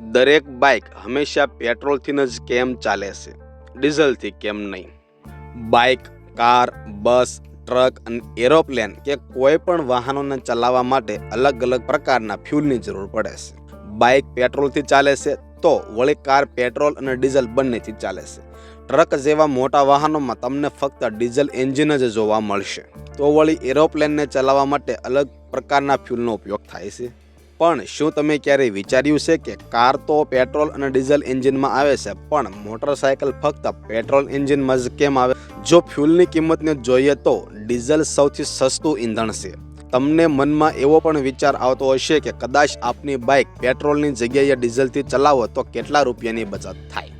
દરેક બાઇક હંમેશા પેટ્રોલથી જ કેમ ચાલે છે? ડીઝલથી કેમ નહીં? બાઇક, કાર, બસ, ટ્રક અને એરોપ્લેન કે કોઈ પણ વાહનોને ચલાવવા માટે અલગ અલગ પ્રકારના ફ્યુલની જરૂર પડે છે. બાઇક પેટ્રોલથી ચાલે છે તો વળી કાર પેટ્રોલ અને ડીઝલ બંનેથી ચાલે છે. ટ્રક જેવા મોટા વાહનોમાં તમને ફક્ત ડીઝલ એન્જિન જ જોવા મળશે. તો વળી એરોપ્લેનને ચલાવવા માટે અલગ પ્રકારના ફ્યુલનો ઉપયોગ થાય છે? પણ શું તમે ક્યારેય વિચાર્યું છે કે કાર તો પેટ્રોલ અને ડીઝલ એન્જિનમાં આવે છે, પણ મોટરસાયકલ ફક્ત પેટ્રોલ એન્જિનમાં જ કેમ આવે? જો ફ્યુલની કિંમતને જોઈએ તો ડીઝલ સૌથી સસ્તું ઈંધણ છે. તમને મનમાં એવો પણ વિચાર આવતો હશે કે કદાચ આપની બાઇક પેટ્રોલની જગ્યાએ ડીઝલથી ચલાવો તો કેટલા રૂપિયાની બચત થાય.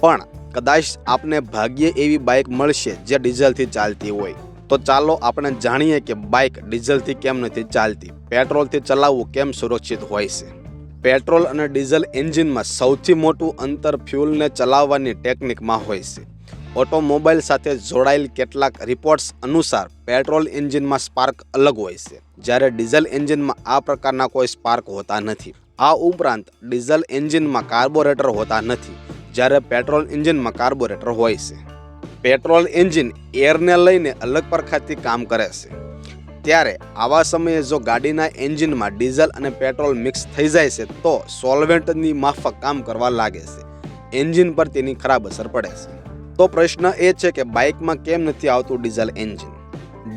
પણ કદાચ આપને ભાગ્યે એવી બાઇક મળશે જે ડીઝલથી ચાલતી હોય. તો ચાલો આપણે જાણીએ કે બાઇક ડીઝલથી કેમ નથી ચાલતી? પેટ્રોલથી ચલાવવું કેમ સુરક્ષિત હોય છે? પેટ્રોલ અને ડીઝલ એન્જિનમાં સૌથી મોટું અંતર ફ્યુલને ચલાવવાની ટેકનિકમાં હોય છે. ઓટોમોબાઈલ સાથે જોડાયેલ કેટલાક રિપોર્ટ્સ અનુસાર પેટ્રોલ એન્જિનમાં સ્પાર્ક અલગ હોય છે. જ્યારે ડીઝલ એન્જિનમાં આ પ્રકારના કોઈ સ્પાર્ક હોતા નથી. આ ઉપરાંત ડીઝલ એન્જિનમાં કાર્બોરેટર હોતા નથી. જ્યારે પેટ્રોલ એન્જિનમાં કાર્બોરેટર હોય છે. પેટ્રોલ એન્જિન એરને લઈને અલગ પરખાથી કામ કરે છે. ત્યારે આવા સમયે જો ગાડીના એન્જિનમાં ડીઝલ અને પેટ્રોલ મિક્સ થઈ જાય છે, તો સોલ્વેન્ટની માફક કામ કરવા લાગે છે. એન્જિન પર તેની ખરાબ અસર પડે છે. તો પ્રશ્ન એ છે કે બાઇકમાં કેમ નથી આવતું ડીઝલ એન્જિન?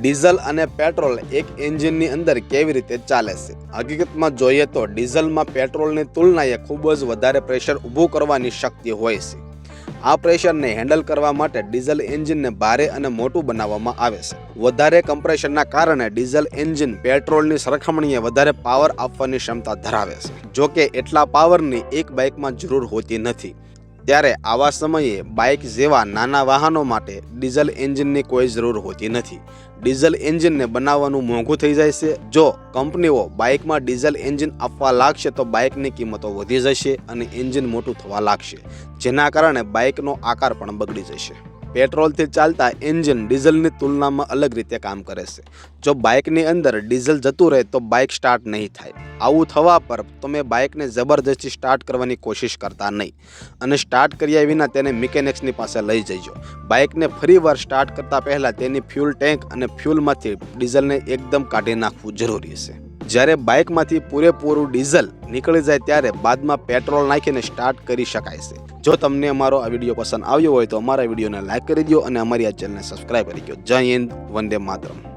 ડીઝલ અને પેટ્રોલ એક એન્જિનની અંદર કેવી રીતે ચાલે છે? હકીકતમાં જોઈએ તો ડીઝલમાં પેટ્રોલની તુલનાએ ખૂબ જ વધારે પ્રેશર ઊભું કરવાની શક્તિ હોય છે. આ પ્રેશરને હેન્ડલ કરવા માટે ડીઝલ એન્જિનને ભારે અને મોટું બનાવવામાં આવે છે. વધારે કમ્પ્રેશનના કારણે ડીઝલ એન્જિન પેટ્રોલની સરખામણીએ વધારે પાવર આપવાની ક્ષમતા ધરાવે છે. જોકે, એટલા પાવરની એક બાઇકમાં જરૂર હોતી નથી. ત્યારે આવા સમયે બાઇક જેવા નાના વાહનો માટે ડીઝલ એન્જિનની કોઈ જરૂર હોતી નથી. ડીઝલ એન્જિનને બનાવવાનું મોંઘું થઈ જાય છે. જો કંપનીઓ બાઇકમાં ડીઝલ એન્જિન આપવા લાગશે તો બાઇકની કિંમતો વધી જશે અને એન્જિન મોટું થવા લાગશે, જેના કારણે બાઇકનો આકાર પણ બગડી જશે. પેટ્રોલથી ચાલતા એન્જિન ડીઝલની તુલનામાં અલગ રીતે કામ કરે છે. જો બાઇકની અંદર ડીઝલ જતું રહે તો બાઇક સ્ટાર્ટ નહીં થાય. આવું થવા પર તમે બાઇકને જબરદસ્તી સ્ટાર્ટ કરવાની કોશિશ કરતા નહીં. અને સ્ટાર્ટ કર્યા વિના તેને મિકેનિક્સની પાસે લઈ જજો. બાઇકને ફરીવાર સ્ટાર્ટ કરતા પહેલાં તેની ફ્યુલ ટેન્ક અને ફ્યુલમાંથી ડીઝલને એકદમ કાઢી નાખવું જરૂરી છે. જ્યારે બાઇકમાંથી પૂરેપૂરું ડીઝલ નીકળી જાય ત્યારે બાદમાં પેટ્રોલ નાખીને સ્ટાર્ટ કરી શકાય છે. જો તમને અમારો આ વીડિયો પસંદ આવ્યો હોય તો અમારા વિડીયોને લાઈક કરી દો અને અમારી આ ચેનલને સબસ્ક્રાઈબ કરી દો જય હિન્દ, વંદે માતરમ.